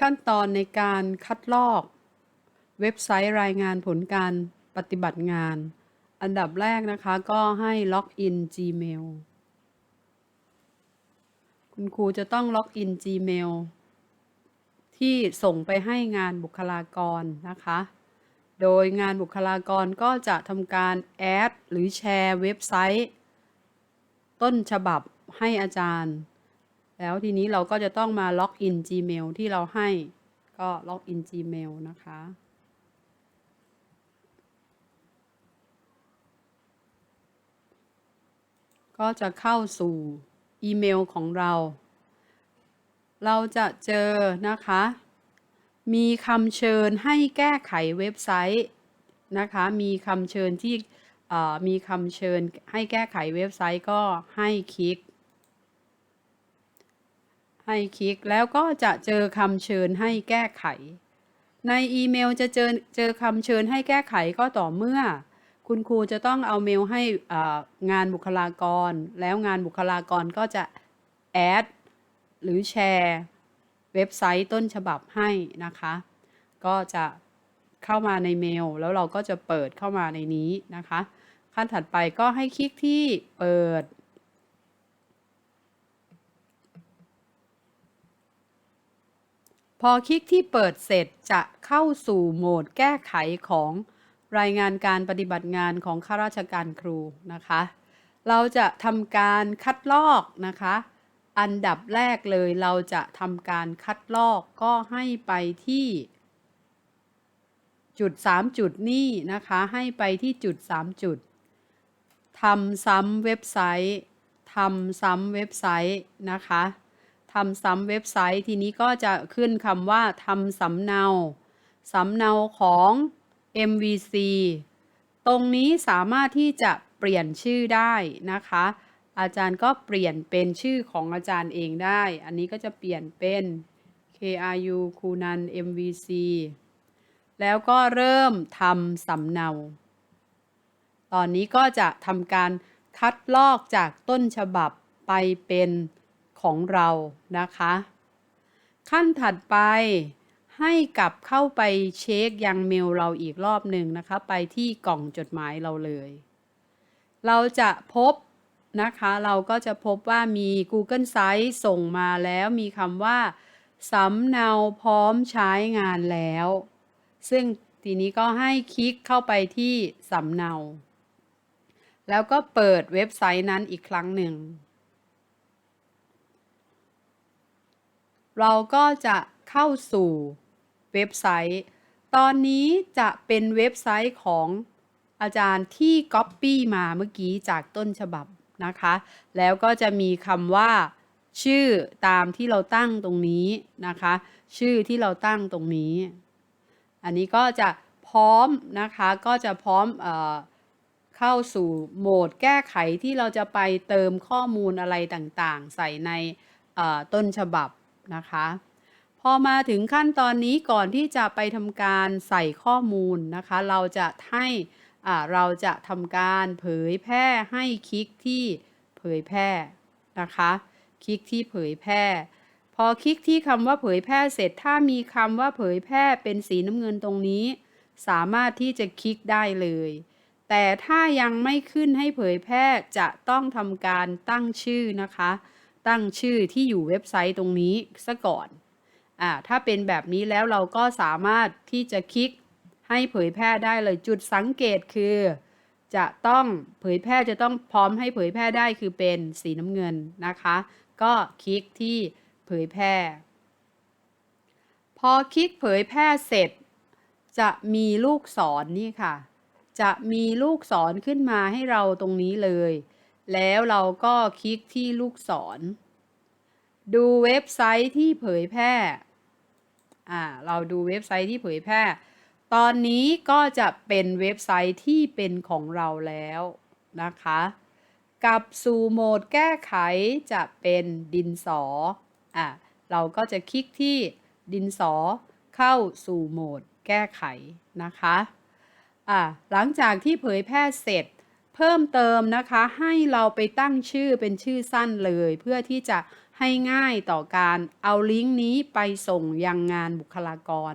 ขั้นตอนในการคัดลอก เว็บไซต์รายงานผลการปฏิบัติงาน อันดับแรกนะคะก็ให้ล็อกอิน Gmail คุณครูจะต้องล็อกอิน Gmail ที่ส่งไปให้งานบุคลากรนะคะ โดยงานบุคลากรก็จะทำการแอดหรือแชร์เว็บไซต์ ต้นฉบับให้อาจารย์ แล้วทีนี้เราก็จะต้องมาล็อกอิน Gmail ที่เราให้ ก็ล็อกอิน Gmail นะคะ ก็จะเข้าสู่อีเมลของเรา เราจะเจอนะคะ มีคำเชิญให้แก้ไขเว็บไซต์นะคะ มีคำเชิญที่มีคำเชิญให้แก้ไขเว็บไซต์ก็ให้คลิก ให้คลิกแล้วก็จะเจอคำเชิญให้แก้ไข ในอีเมลจะเจอเจอคำเชิญให้แก้ไขก็ต่อเมื่อ คุณครูจะต้องเอาเมลให้งานบุคลากร แล้วงานบุคลากรก็จะแอดหรือแชร์เว็บไซต์ต้นฉบับให้นะคะ ก็จะเข้ามาในเมล แล้วเราก็จะเปิดเข้ามาในนี้นะคะ ขั้นถัดไปก็ให้คลิกที่เปิด พอคลิกที่เปิดเสร็จจะเข้าสู่โหมดแก้ไขของรายงานการปฏิบัติงานของข้าราชการครูนะคะ เราจะทำการคัดลอกนะคะ อันดับแรกเลยเราจะทำการคัดลอกก็ให้ไปที่จุด 3 จุดนี้นะคะ ให้ไปที่จุด 3 จุดทำซ้ำเว็บไซต์ทำซ้ำเว็บไซต์นะคะ ทำซ้ำเว็บไซต์ ทีนี้ก็จะขึ้นคำว่าทำสำเนาสำเนาของ MVC ตรงนี้สามารถที่จะเปลี่ยนชื่อได้นะคะ อาจารย์ก็เปลี่ยนเป็นชื่อของอาจารย์เองได้ อันนี้ก็จะเปลี่ยนเป็น KRU คูนัน MVC แล้วก็เริ่มทำสำเนา ตอนนี้ก็จะทำการคัดลอกจากต้นฉบับไปเป็น ของเรานะคะ ขั้นถัดไปให้กลับเข้าไปเช็คยังเมลเราอีกรอบหนึ่งนะคะ ไปที่กล่องจดหมายเราเลย เราจะพบนะคะเราก็จะพบว่ามี Google Sites ส่งมาแล้วมีคำว่าสำเนาพร้อมใช้งานแล้ว ซึ่งทีนี้ก็ให้คลิกเข้าไปที่สำเนา แล้วก็เปิดเว็บไซต์นั้นอีกครั้งหนึ่ง เราก็จะเข้าสู่เว็บไซต์ ตอนนี้จะเป็นเว็บไซต์ของอาจารย์ที่ Copy มาเมื่อกี้จากต้นฉบับนะคะ แล้วก็จะมีคำว่า ชื่อตามที่เราตั้งตรงนี้นะคะ ชื่อที่เราตั้งตรงนี้ อันนี้ก็จะพร้อมนะคะ ก็จะพร้อมเออเข้าสู่โหมดแก้ไขที่เราจะไปเติมข้อมูลอะไรต่างๆ ใส่ในต้นฉบับ นะคะ พอมาถึงขั้นตอนนี้ก่อนที่จะไปทำการใส่ข้อมูลนะคะ เราจะให้เราจะทำการเผยแพร่ให้คลิกที่เผยแพร่นะคะ คลิกที่เผยแพร่ พอคลิกที่คำว่าเผยแพร่เสร็จถ้ามีคำว่าเผยแพร่เป็นสีน้ำเงินตรงนี้ สามารถที่จะคลิกได้เลย แต่ถ้ายังไม่ขึ้นให้เผยแพร่จะต้องทำการตั้งชื่อนะคะ ตั้งชื่อที่อยู่เว็บไซต์ตรงนี้ซะก่อนอ่าถ้าเป็นแบบนี้แล้วเราก็สามารถที่จะคลิกให้เผยแพร่ได้เลยจุดสังเกตคือ จะต้องเผยแพร่จะต้องพร้อมให้เผยแพร่ได้คือเป็นสีน้ำเงินนะคะ ก็คลิกที่เผยแพร่ พอคลิกเผยแพร่เสร็จ จะมีลูกศรนนี่ค่ะ จะมีลูกศรขึ้นมาให้เราตรงนี้เลย แล้วเราก็คลิกที่ลูกศร ดูเว็บไซต์ที่เผยแพร่ อ่า เราดูเว็บไซต์ที่เผยแพร่ ตอนนี้ก็จะเป็นเว็บไซต์ที่เป็นของเราแล้วนะคะ กับสู่โหมดแก้ไขจะเป็นดินสอ อะเราก็จะคลิกที่ดินสอเข้าสู่โหมดแก้ไขนะคะ อะหลังจากที่เผยแพร่เสร็จเพิ่มเติมนะคะ ให้เราไปตั้งชื่อเป็นชื่อสั้นเลยเพื่อที่จะ ให้ง่ายต่อการเอาลิงก์นี้ไปส่งยังงานบุคลากร